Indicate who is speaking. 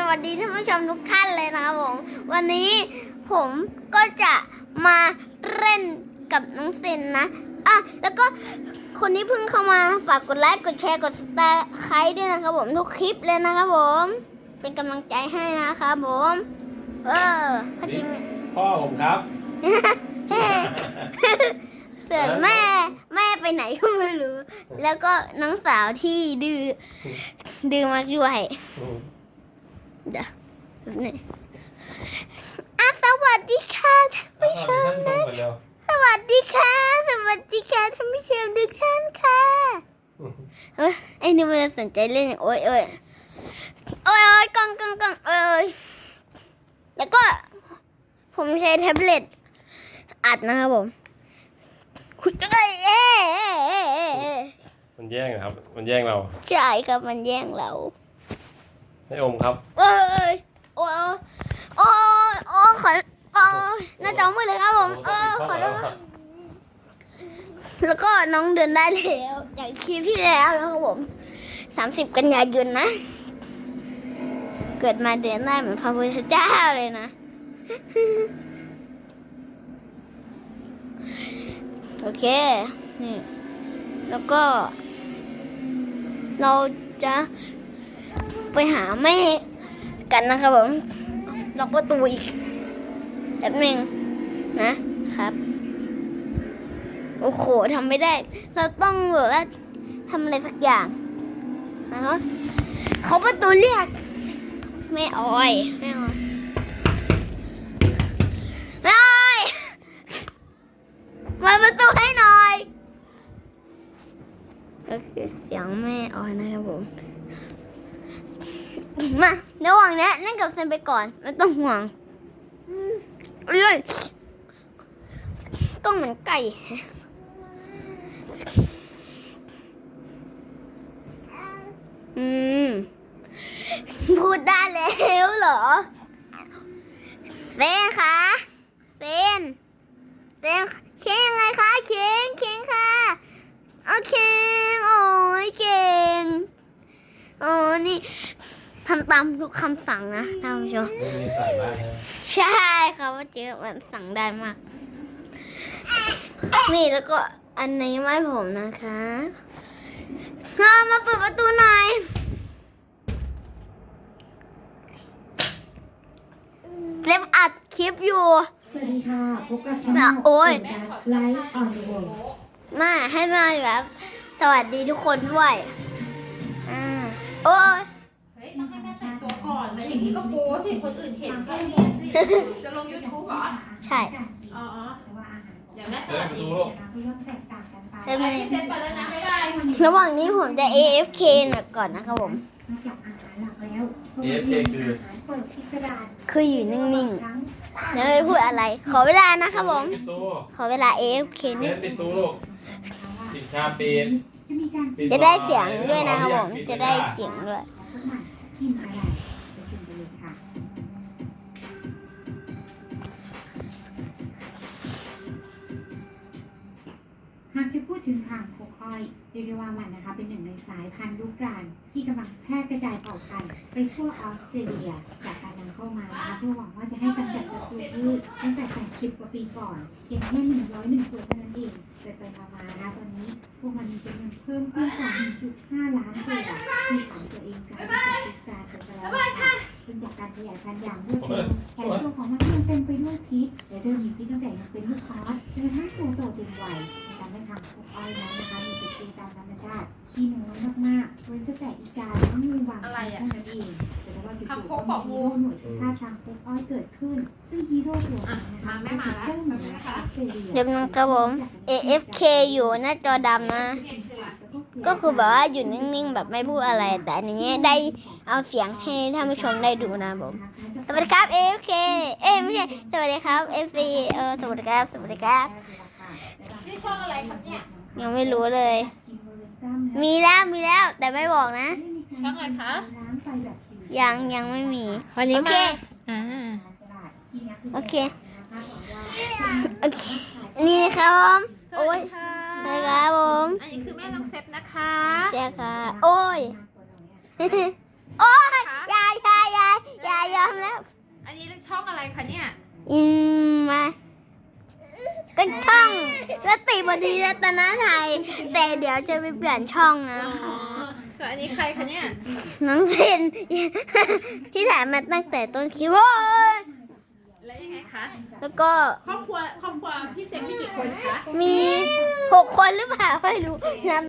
Speaker 1: สวัสดีท่านผู้ชมทุกท่านเลยนะครับผม วันนี้ผมก็จะมาเล่นกับน้องเซนนะอะแล้วก็คนที่เพิ่งเข้ามาฝากกดไลค์กดแชร์กดสตาร์ไครด้วยนะครับผมทุกคลิปเลยนะครับผม เป็นกำลังใจให้นะครับผม เออพ่อจิม
Speaker 2: พ่อผมครับ
Speaker 1: เฮ้เกิดแม่แม่ไปไหนก็ไม่รู้ แล้วก็น้องสาวที่ดื้อดื้อมากด้วย เดี๋ยวแป๊บหนึงอะสวัสดีค่ะท่านผู้ชม
Speaker 2: ท่านผู้ช
Speaker 1: นะ
Speaker 2: มก่อนเร็ว
Speaker 1: สวัสดีค่ะ สวัสดีค่ะท่านผู้ชมทุกท่านค่ะเอ้ยไอ้นี่มันสนใจเล่นอย่างโอ๊ยโอ๊ยโอ๊ยโอ๊ยกล้องกล้องกล้องโอ๊ยโอ๊ยแล้วก็ผมใช้แท็บเล็ตอัดนะครับผมคุณเอ้ยเอ้ยเอ้ยเอ้ยเอ้ยเอ้ย
Speaker 2: มันแย่งนะครับ มันแย่งเรา
Speaker 1: ใช่ครับมันแย่งเรา
Speaker 2: ให้อมครับ
Speaker 1: เอ้ยโอ้ยโอ้ยโอ้ยขอโอ้ยน่าจะเอามือเลยครับผมเออขอโทษแล้วก็น้องเดินได้แล้วจากคลิปที่แล้วแล้วครับผมสามสิบกันยายนนะ เกิดมาเดินได้เหมือนพระพุทธเจ้าเลยนะ โอเค นี่ แล้วก็ เราจะ ไปหาแม่กันนะครับผมล็อกประตูอีกแป๊บหนึงนะครับ โอ้โหทำไม่ได้ เราต้องแบบว่าทำอะไรสักอย่างนะครับเขาประตูเรียกแม่ออยแม่ออยแม่ออยมาประตูให้หน่อยก็คือเสียงแม่ออยนะครับผม มาระหว่างนี้เล่นกับเซนไปก่อนไม่ต้องห่วงเอ้ยต้องเหมือนไก่อืมพูดได้แล้วเหรอเฟนคะเฟนเฟนเค้งยังไงคะเค้งเค้งค่ะโอเคโอ้ยเก่ง โอ้นี่ทำตามทุ กคำสั่งนะท่านผู้ชม
Speaker 2: ไม่มีสายมากนะ
Speaker 1: ใช่ครับว่าเจ๊มันสั่งได้มาก นี่แล้วก็อันนี้ไม่ผมนะคะมามาเปิดประตูหน่อยเล็บอัดคลิปอยู่
Speaker 3: สวัสดีค่ะพบกับช่อง
Speaker 1: แบบโอ๊ย
Speaker 3: ไลฟ์ออนเดอะเวิลด์
Speaker 1: มาให้มาแบบ สวัสดีทุกคนด้วย อ่า โอ้ย
Speaker 4: ตัวก่อนไม่อย่างนี้ก็โป๊สิคนอื่นเห็นก็จะลง YouTube เหรอ
Speaker 1: ใช่
Speaker 4: อ๋อ
Speaker 3: แต่ว่าอาหารของ
Speaker 4: เดี๋ยวแม่ส
Speaker 2: เปิด
Speaker 4: วัส
Speaker 2: ประ
Speaker 4: ดี
Speaker 2: ตูลูก
Speaker 3: แต่ละก็ย่อมแตกต่างกันไป
Speaker 1: เต็ม
Speaker 4: ไป
Speaker 1: เลย
Speaker 4: เซ็ตไปแล้วนะบ๊ายบาย
Speaker 1: ระหว่างนี้ผมจะ AFK หน่อยก่อนนะครับผม
Speaker 3: นอกจากอาหารหลักแล้ว
Speaker 2: AFK คือ
Speaker 3: อาหารเปิดพิสดาร
Speaker 1: คืออยู่นิ่ง
Speaker 3: ครั้ง
Speaker 1: ๆแล้วไม่พูดอะไร ขอเวลานะครับผม
Speaker 2: ปิดตู้
Speaker 1: ขอเวลา AFK
Speaker 2: เน็
Speaker 1: นิด
Speaker 2: ตปิดตู้ลูกปิดชาปิด
Speaker 3: จะมีการ
Speaker 2: ปิ
Speaker 1: จะได้เสียงด้วย
Speaker 2: นะ
Speaker 1: นะครับผม จะได้เสียงด้วย
Speaker 3: ขอพวกมันกินอะไร ถึงข่างคกอ้อยเรียกได้ว่ามันนะคะ เป็นหนึ่งในสายพันธุ์ลูกราน ที่กำลังแพร่กระจายเผ่าพันธุ์ไปทั่วออสเตรเลีย จากการนำเข้ามานะคะเพื่อหวังว่าจะให้กำจัดศัตรูพืชตั้งแต่ 80 กว่าปีก่อนเพียงแค่ 101 ตัวเท่านั้นเองแต่ไปมาๆนะคะตอนนี้พวกมันมีจำนวนเพิ่มขึ้นกว่า 1.5 ล้านตัวที่ผ่านตัวเองกลายเป็นสัตว์พิการไปแล้ว ซึ่งจากการขยายพันธุ์อย่างรวดเร็วแถมตัวของมันยังเต็มไปด้วยพิษและเริ่มมีพิษตั้งแต่ยังเป็นลูกคอสจนกระทั่งตัวโตเต็มวัยในการไม่ทำพวกอ้อยนั้นนะคะมีจุดเด่นตามธรรมชาติที่น้อยมากๆเว้นแต่อีกาและงูวางเท่านั้นเองแต่ว่าจู่ๆก็มีฮีโร่หน่วยพิฆาตทางพวกอ้อยเกิดขึ้น ซึ่งฮีโร่ตัวนี้นะคะเจ้าหนูนะคะออสเตรเลีย
Speaker 1: เดี๋ยวนะครับผม AFK อยู่หน้าจอดำนะ ก็คือแบบว่าอยู่นิ่งๆ แบบไม่พูดอะไร แต่อันนี้ได้ เอาเสียงให้ท่านผู้ชมได้ดูนะผมสวัสดีครับ AFK เอ้ยไม่ใช่สวัสดีครับ FC เออสวัสดีครับสวัสดีครับ
Speaker 4: ชื่อช่องอะไรครับเนี่ย
Speaker 1: ยังไม่รู้เลย มีแล้วมีแล้ว แต่ไม่บอกนะ
Speaker 4: ช่องอะไรคะ
Speaker 1: ยังยังไม่มี
Speaker 4: วันนี้
Speaker 1: โอเค
Speaker 4: อ่า
Speaker 1: โอเคโอเคนี่ครับผม
Speaker 4: สวัสดีค่ะ
Speaker 1: สวัสดีครับผม
Speaker 4: อันนี้คือแม่น้องเซฟนะคะ
Speaker 1: ใช่ค่ะโอ้ย โอ้ยยายยายยาย
Speaker 4: ช่องอะไรคะเนี่ย
Speaker 1: อินมาก็ช่องรัตติบดีรัตนไทยแต่เดี๋ยวจะไปเปลี่ยนช่องนะคะ
Speaker 4: ส่วนอันนี้ใครคะเนี่ย
Speaker 1: น้องเซนที่ถ่ายมาตั้งแต่ต้นคลิปโว้ย
Speaker 4: แล้วยังไงคะ
Speaker 1: แล้วก็
Speaker 4: ครอบครัวครอบครัวพี่เซนมีกี่คนคะ
Speaker 1: มีหกคนหรือเปล่าไม่รู้นะ